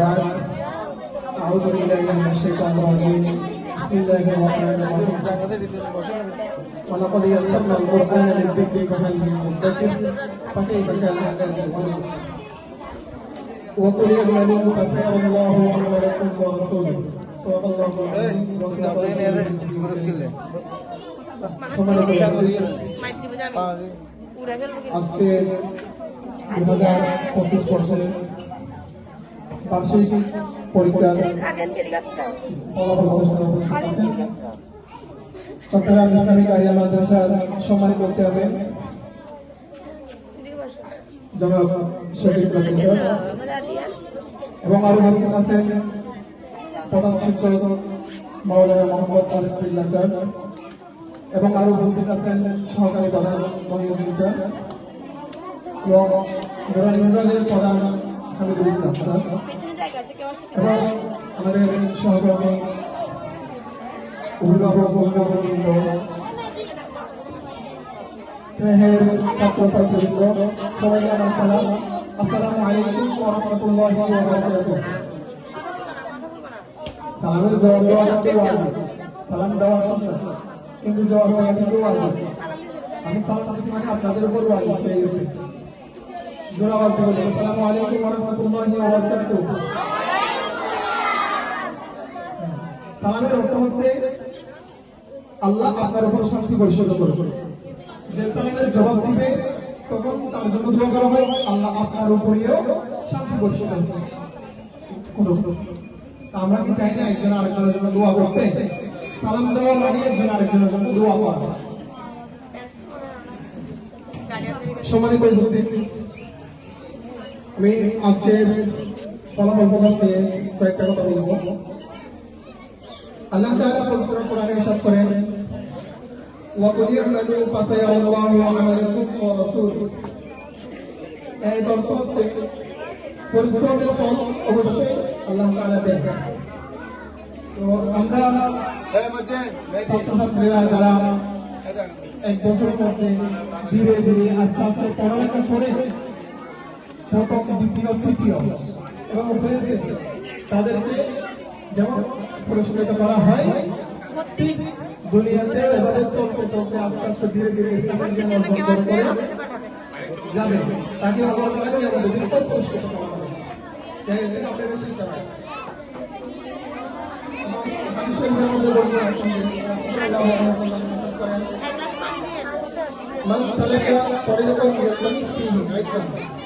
بعد أعوذ بالله من الشيطان الرجيم بسم الله الرحمن الرحيم ولقد يسرنا القرآن للذكر فهل من مدكر فكيف كان عذاب القلوب وقل اعملوا فسيرى الله عملكم ورسوله صدق الله العظيم وصدق رسوله সম্মানিত উপস্থিতি, মাইক দিব যে আমি উড়ে ফেলবো কিন্তু আজকে দু হাজার পঁচিশ বর্ষে বার্ষিক পরীক্ষার ফলাফল ঘোষণা চট্টগ্রাম ইসলামিক আরিয়া মাদ্রাসার সম্মানিত চেয়ারম্যান, জনাব শফিক দিয়া এবং আরও উপস্থিত আছেন প্রধান শিক্ষক মাওলানা মোহাম্মদ আরিফুল্লাহ স্যার, এবং আরও উপস্থিত আছেন সহকারী প্রধান মহিউদ্দিন স্যার, এবং প্রধান জায়গা আছে এবং আমাদের সহকর্মী অভিভাবক অভিভাবকবৃন্দ স্নেহের ছাত্রছাত্রীবৃন্দ সবাইকে আমার সালাম। আসসালামু আলাইকুম রাহমাতুল্লাহি সালামের জবাব দেওয়া ওয়াজিব। সালাম দেওয়া সুন্নাত কিন্তু জবাব দেওয়া ওয়াজিব। আমি সালাম মানে আপনাদের উপর ওয়াজিব হয়ে গেছে। জোর আওয়াজ দিয়ে বলুন, আসসালামু আলাইকুম ওয়া রাহমাতুল্লাহি ওয়া বারাকাতুহু সালামের অর্থ হচ্ছে আল্লাহ আপনার উপর শান্তি পরিশোধ করবে যে সালামের জবাব দিবে তখন তার জন্য দোয়া করা হয় আল্লাহ আপনার উপরেও শান্তি পরিশোধ করবে কোনো তা আমরা কি চাই না একজন আরেকজনের জন্য দোয়া করতে সালাম দেওয়া মানে একজন আরেকজনের জন্য দোয়া করা সম্মানিত উপস্থিতি। আমি আজকের ফলাফল প্রকাশ নিয়ে কয়েকটা কথা বলব। আল্লাহ তাআলা পবিত্র কোরআনে ইরশাদ করেন ওয়াকুল ইয়ামালু ফাসায়ারাল্লাহু আমালাকুম ওয়া রাসূলুহু এর অর্থ হচ্ছে পরিশ্রমের ফল অবশ্যই আল্লাহ তাআলা দেন। তো আমরা ছাত্রছাত্রীরা যারা এক বছরের মধ্যে ধীরে ধীরে আস্তে আস্তে পড়ালেখা করে প্রথম দ্বিতীয় তৃতীয় এবং হয়েছে তাদেরকে যেমন পুরস্কৃত করা হয় ঠিক দুনিয়াতে এভাবে চলতে চলতে আস্তে আস্তে ধীরে ধীরে ইসলামের জ্ঞান অর্জন কেউ করে আসবে করে অফিসে পাঠাবে যাবে তাকে আল্লাহ তাআলা কি আমাদের দিকে পুরস্কৃত করা হবে তাই এটা আপনাদের শিখতে হবে হাদিসের মধ্যে বলতে আছে সাল্লাল্লাহু আলাইহি ওয়াসাল্লাম করেন এক গ্লাস পানি দিয়ে من سلك طريقا يلتمس فيه علما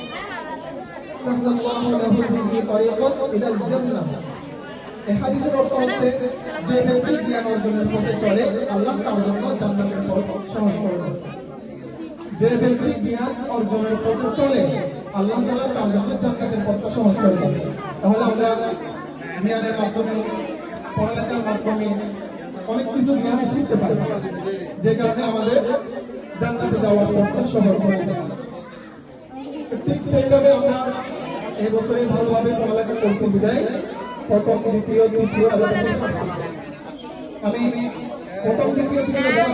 سهل الله له به طريقا الى الجنه এই হাদিসের অর্থ হচ্ছে যে ব্যক্তি জ্ঞান অর্জনের পথে চলে আল্লাহ তার জন্য জান্নাতের পথ সহজ করে দেন যে ব্যক্তি জ্ঞান অর্জনের পথে চলে আল্লাহ তাআলা তার জন্য জান্নাতের পথটা সহজ করে দেন তাহলে আমরা জ্ঞানের মাধ্যমে পড়ালেখার মাধ্যমে অনেক কিছু জ্ঞান শিখতে পারি যে কারণে আমাদের জান্নাতে যাওয়ার পথটা সহজ করে দেন ঠিক সেইভাবে আমরা এই বছরে ভালোভাবে পড়ালেখা করতে বিদায়। প্রথম দ্বিতীয় তৃতীয় আমি প্রথম দ্বিতীয়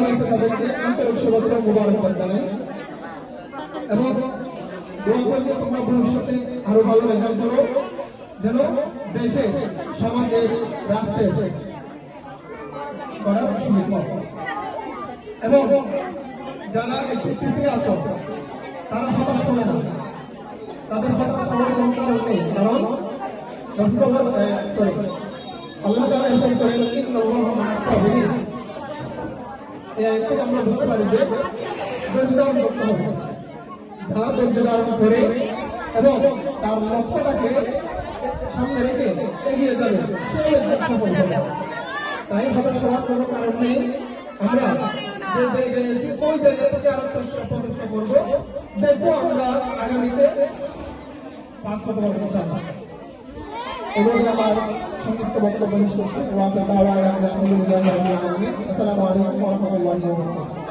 হয়েছে তাদেরকে আন্তরিক শুভেচ্ছা মুবারকবাদ জানাই। এবং দোয়া করব তোমরা ভবিষ্যতে আরও ভালো রেজাল্ট করো যেন দেশে সমাজে রাষ্ট্রে করার পাও। এবং যারা একটু পিছিয়ে আসো তারা হতাশ করে না। তাদের হওয়ার কোনো কারণ নেই, কারণ সরি আল্লাহ তাআলা ইরশাদ করেন এই আয়াত থেকে আমরা বুঝতে পারি যে ধারণ করতে হবে। যারা ধারণ করে এবং তার লক্ষ্যটাকে সামনে রেখে এগিয়ে যাবে সেই সফল হবে তাই হতাশ হওয়ার কোনো কারণ আগামীতে ইনশাআল্লাহ এবং আমার সংক্ষিপ্ত বক্তব্য শেষ করছি। ওয়াকে দাওয়া আসসালামু আলাইকুম রাহমাতুল্লাহি